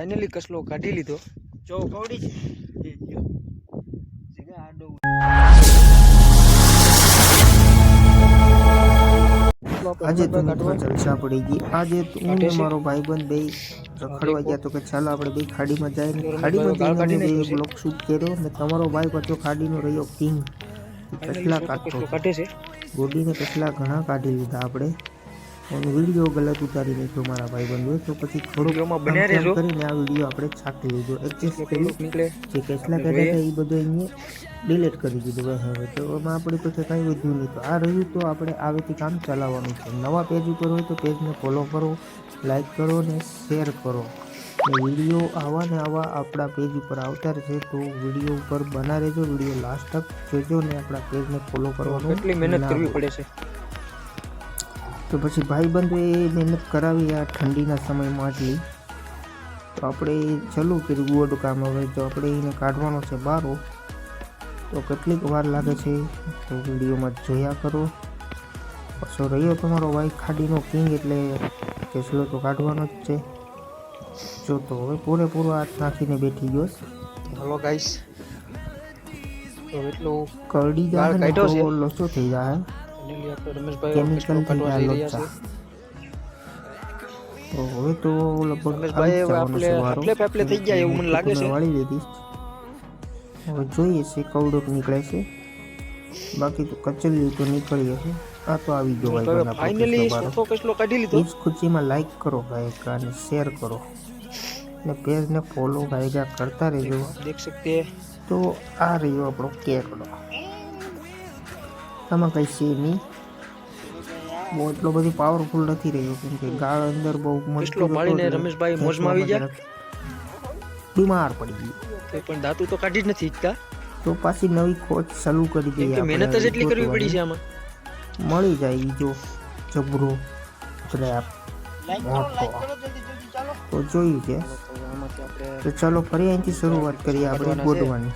Finally કસલો કાઢી લીધો. જો કવડી છે. એ જો સીધા આડો આજે તો જલસા પડી ગઈ. આજે તો હું ને મારો ભાઈબંધ બે રખડવા ગયા તો કે ચાલો આપણે બે ખાડીમાં જાય ને ખાડીમાં જઈને બે બ્લોક શૂટ કર્યો ને તમારો ભાઈ પાછો ખાડીનો રહ્યો કિંગ કેટલા કાઢતો કાઢે છે. ગોડીને કેટલા ઘણા કાઢી લીધા આપણે. અને વીડિયો ગલત ઉતારી નાખ્યો મારા ભાઈબંધોએ તો પછી થોડુંક. કરીને આ વીડિયો આપણે છાંટી લીધો. એડજસ્ટ કરી જે કેટલા કર્યા હતા એ બધું અહીંયા ડિલીટ કરી દીધું. હવે તો એમાં આપણી પાસે કાંઈ વધ્યું નહીં. તો આ રહ્યું તો આપણે આવેથી કામ ચલાવવાનું છે. નવા પેજ ઉપર હોય તો પેજને ફોલો કરો લાઈક કરો ને શેર કરો. વીડિયો આવા ને આવા આપણા પેજ ઉપર આવતા રહેશે. તો વીડિયો ઉપર બના રહેજો. વીડિયો લાસ્ટ તક જોજો ને આપણા પેજને ફોલો કરવાનું કેટલી મહેનત કરવી પડે છે? તો પછી ભાઈબંધોએ એ મહેનત કરાવી આ ઠંડીના સમયમાં આટલી. તો આપણે ચાલુ કર્યું ગોડ કામ હવે તો આપણે એને કાઢવાનો છે બારો. તો કેટલીક વાર લાગે છે તો વિડીયોમાં જોયા કરો. પાછો રહ્યો તમારો ભાઈ ખાડીનો કિંગ એટલે કેસલો તો કાઢવાનો જ છે. જો તો હવે પૂરેપૂરો હાથ નાખીને બેઠી ગયો. હલો ગાઈસ તો એટલું કરડી જાય લોચો થઈ જાય ફાઇનલી આપણે રમેશભાઈ છે તો હવે તો લગભગ રમેશભાઈ આપણે છે વારો. થઈ ગયા એવું મને લાગે છે. વાળી દીધી હવે જોઈએ છે કવડોક નીકળે છે બાકી તો કચરિયું તો નીકળી હશે આ તો આવી ગયો ભાઈ ફાઇનલી બારો ચોથો કાઢી લીધો એ ખુશીમાં લાઈક કરો ભાઈ અને શેર કરો ને પેજને ફોલો ભાઈ કરતા રહેજો દેખ સકતે તો આ રહ્યો આપણો કેકડો આમાં કંઈ છે નહીં. બહુ એટલો બધો પાવરફુલ નથી રહ્યો કેમ કે ગાળ અંદર બહુ કસલો પાડીને રમેશભાઈ મોજમાં આવી ગયા? બીમાર પડી ગયું. તો પણ દાતું તો કાઢી જ નથી ઈચ્છતા? તો પાછી નવી ખોજ ચાલુ કરી દઈએ મહેનત જ એટલી કરવી પડી છે આમાં. મળી જાય ઈ જો જબરો ચાલો તો જોયું છે. તો ચાલો ફરી અહીંથી શરૂઆત કરીએ આપણે ગોડવાની.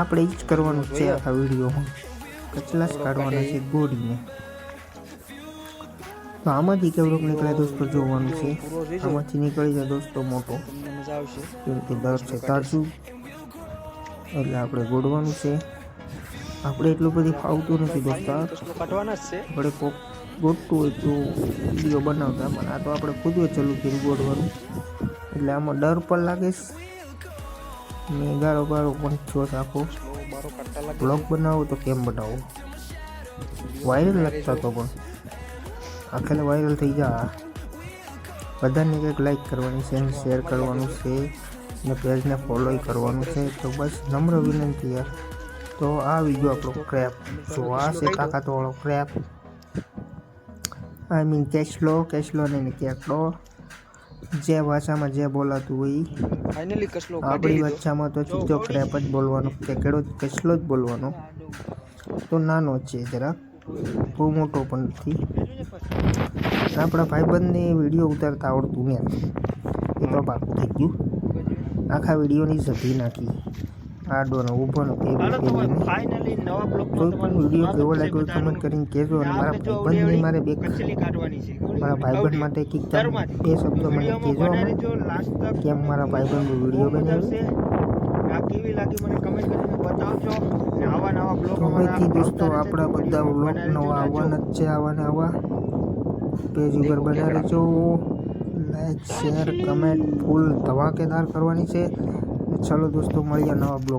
આપણે ઈ જ કરવાનું છે આખા વિડીયોમાં. કચલા જ કાઢવાના છે ગોળીને. તો આમાંથી કેવડોક નીકળે દોસ્તો જોવાનું છે. આમાંથી નીકળી જાય દોસ્તો મોટો. કેમ કે દર છે તાજું એટલે આપણે ગોડવાનું છે. આપણે એટલું બધું ફાવતું નથી દોસ્તો. આપણે કોક ગોટતું હોય તો વીડિયો બનાવતા, પણ આ તો આપણે ખુદ ચાલુ કર્યું ગોડવાનું એટલે આમાં ડર પણ લાગે ને ગારો ગારો પણ છો આખો બ્લોગ બનાવો તો કેમ બનાવો? વાયરલ લગતા તો પણ. આખેલે વાયરલ થઈ જા. બધાને કંઈક લાઈક કરવાની છે શેર કરવાનું છે ને પેજને ફોલો કરવાનું છે. તો બસ નમ્ર વિનંતી યાર. તો આ વીડિયો આપણો ક્રેપ જો આ છે તાકાતવાળો ક્રેપ આઈ મીન કેશલો કેશલો ને કેકડો જે ભાષામાં જે બોલાતું હોય. ફાઇનલી કસલો આપણી ભાષામાં તો સીધો ક્રેપ જ બોલવાનો કે જ કસલો જ બોલવાનો. તો નાનો છે જરા. બહુ મોટો પણ નથી. આપણા ભાઈબંધને વીડિયો ઉતારતા આવડતું ને એ તો પાકું થઈ ગયું. આખા વિડીયોની સધી નાખી. આડો ને ઊભો ને ફાઇનલી નવા બ્લોક કોઈ પણ વીડિયો કેવો લાગ્યો કમેન્ટ કરીને કહેજો અને મારા ભાઈબંધને મારે બે કાઢવાની છે. મારા ભાઈબંધ માટે કિક બે શબ્દો મને કહેજો અમે કેમ મારા ભાઈબંધ વીડિયો બનાવ્યો? આ કેવી લાગી મને કમેન્ટ કરીને બતાવજો. અને આવા નવા બ્લોગ અમારા દોસ્તો આપણા બધા વ્લોગ નવા આવવાના જ. છે આવાને આવા. પેજ ઉપર બના રહેજો લાઈક શેર કમેન્ટ ફૂલ ધમાકેદાર કરવાની છે. ચાલો દોસ્તો મળીએ નવા બ્લોગ